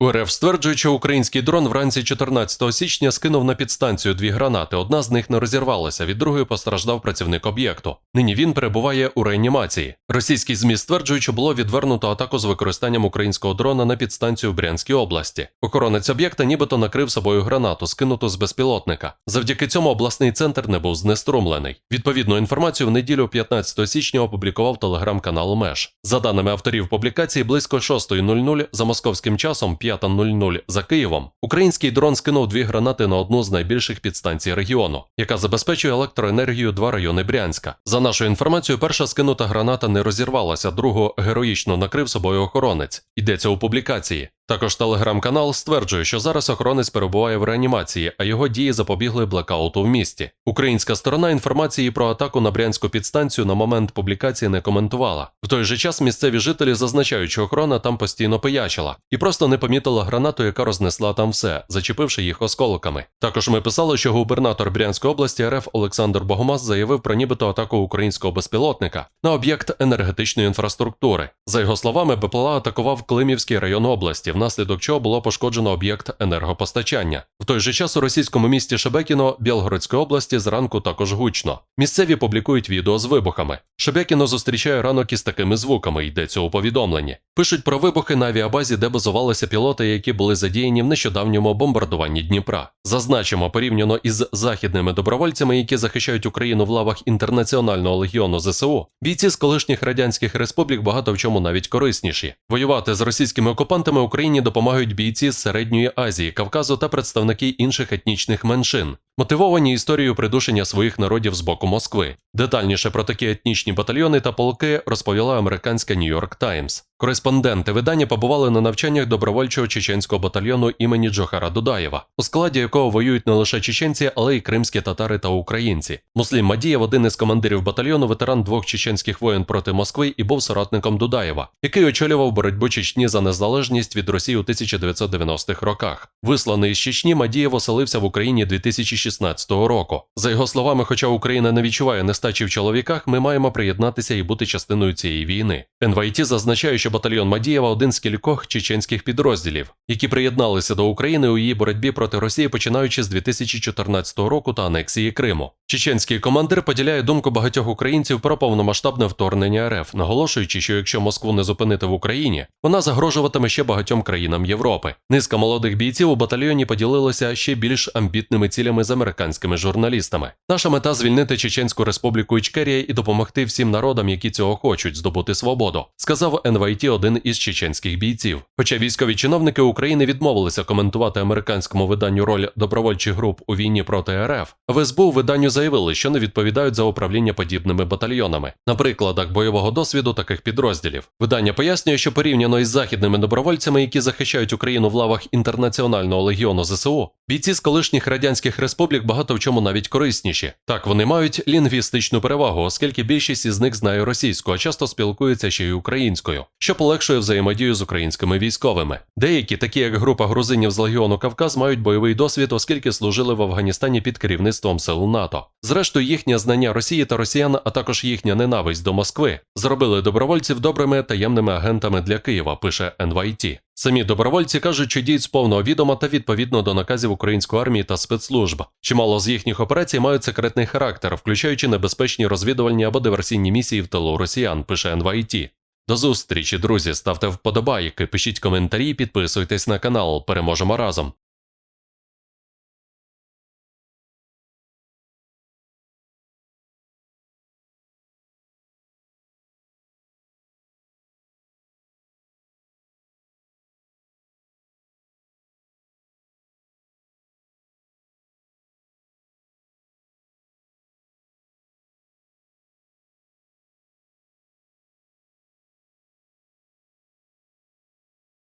УРФ стверджує, що український дрон вранці 14 січня скинув на підстанцію дві гранати. Одна з них не розірвалася, від другої постраждав працівник об'єкту. Нині він перебуває у реанімації. Російські ЗМІ стверджують, що було відвернуто атаку з використанням українського дрона на підстанцію в Брянській області. Охоронець об'єкта нібито накрив собою гранату, скинуту з безпілотника. Завдяки цьому обласний центр не був знеструмлений. Відповідну інформацію в неділю 15 січня опублікував телеграм-канал Меж. За даними авторів публікації, близько 6.00 за московським часом 5.00 за Києвом, український дрон скинув дві гранати на одну з найбільших підстанцій регіону, яка забезпечує електроенергію два райони Брянська. За нашою інформацією, перша скинута граната не розірвалася, другу героїчно накрив собою охоронець. Йдеться у публікації. Також телеграм-канал стверджує, що зараз охоронець перебуває в реанімації, а його дії запобігли блекауту в місті. Українська сторона інформації про атаку на брянську підстанцію на момент публікації не коментувала. В той же час місцеві жителі зазначають, що охорона там постійно пиячила і просто не помітила гранату, яка рознесла там все, зачепивши їх осколками. Також ми писали, що губернатор Брянської області РФ Олександр Богомаз заявив про нібито атаку українського безпілотника на об'єкт енергетичної інфраструктури. За його словами, БПЛА атакував Климівський район області, внаслідок чого було пошкоджено об'єкт енергопостачання. В той же час у російському місті Шебекіно Білгородської області зранку також гучно. Місцеві публікують відео з вибухами. Шебекіно зустрічає ранок із такими звуками, йдеться у повідомленні. Пишуть про вибухи на авіабазі, де базувалися пілоти, які були задіяні в нещодавньому бомбардуванні Дніпра. Зазначимо, порівняно із західними добровольцями, які захищають Україну в лавах інтернаціонального легіону ЗСУ, бійці з колишніх радянських республік багато в чому навіть корисніші. Воювати з російськими окупантами Україні допомагають бійці з середньої Азії, Кавказу та представники інших етнічних меншин. Мотивовані історією придушення своїх народів з боку Москви. Детальніше про такі етнічні батальйони та полки розповіла американська Нью-Йорк Таймс. Кореспонденти видання побували на навчаннях добровольчого чеченського батальйону імені Джохара Дудаєва, у складі якого воюють не лише чеченці, але й кримські татари та українці. Муслім Мадієв, один із командирів батальйону, ветеран двох чеченських воєн проти Москви і був соратником Дудаєва, який очолював боротьбу Чечні за незалежність від Росії у 1990-х роках. Висланий з Чечні, Мадієв оселився в Україні 2016 року. За його словами, хоча Україна не відчуває нестачі в чоловіках, ми маємо приєднатися і бути частиною цієї війни. НВІТ зазначає, що батальйон Мадієва один з кількох чеченських підрозділів, які приєдналися до України у її боротьбі проти Росії, починаючи з 2014 року та анексії Криму. Чеченський командир поділяє думку багатьох українців про повномасштабне вторгнення РФ, наголошуючи, що якщо Москву не зупинити в Україні, вона загрожуватиме ще багатьом країнам Європи. Низка молодих бійців у батальйоні поділилася ще більш амбітними цілями з американськими журналістами. Наша мета звільнити Чеченську республіку Ічкерія і допомогти всім народам, які цього хочуть, здобути свободу, сказав НВІТ один із чеченських бійців. Хоча військові чиновники України відмовилися коментувати американському виданню роль добровольчих груп у війні проти РФ, в СБУ виданню заявили, що не відповідають за управління подібними батальйонами, на прикладах бойового досвіду таких підрозділів. Видання пояснює, що порівняно із західними добровольцями, які захищають Україну в лавах інтернаціонального легіону ЗСУ, бійці з колишніх радянських республік багато в чому навіть корисніші. Так вони мають лінгвістичну перевагу, оскільки більшість із них знає російську, а часто спілкуються ще й українською, що полегшує взаємодію з українськими військовими. Деякі, такі як група грузинів з легіону Кавказ, мають бойовий досвід, оскільки служили в Афганістані під керівництвом сил НАТО. Зрештою, їхнє знання Росії та росіян, а також їхня ненависть до Москви, зробили добровольців добрими таємними агентами для Києва, пише NYT. Самі добровольці кажуть, що діють з повного відома та відповідно до наказів української армії та спецслужб. Чимало з їхніх операцій мають секретний характер, включаючи небезпечні розвідувальні або диверсійні місії в тилу росіян, пише NYT. До зустрічі, друзі. Ставте вподобайки, пишіть коментарі, підписуйтесь на канал. Переможемо разом.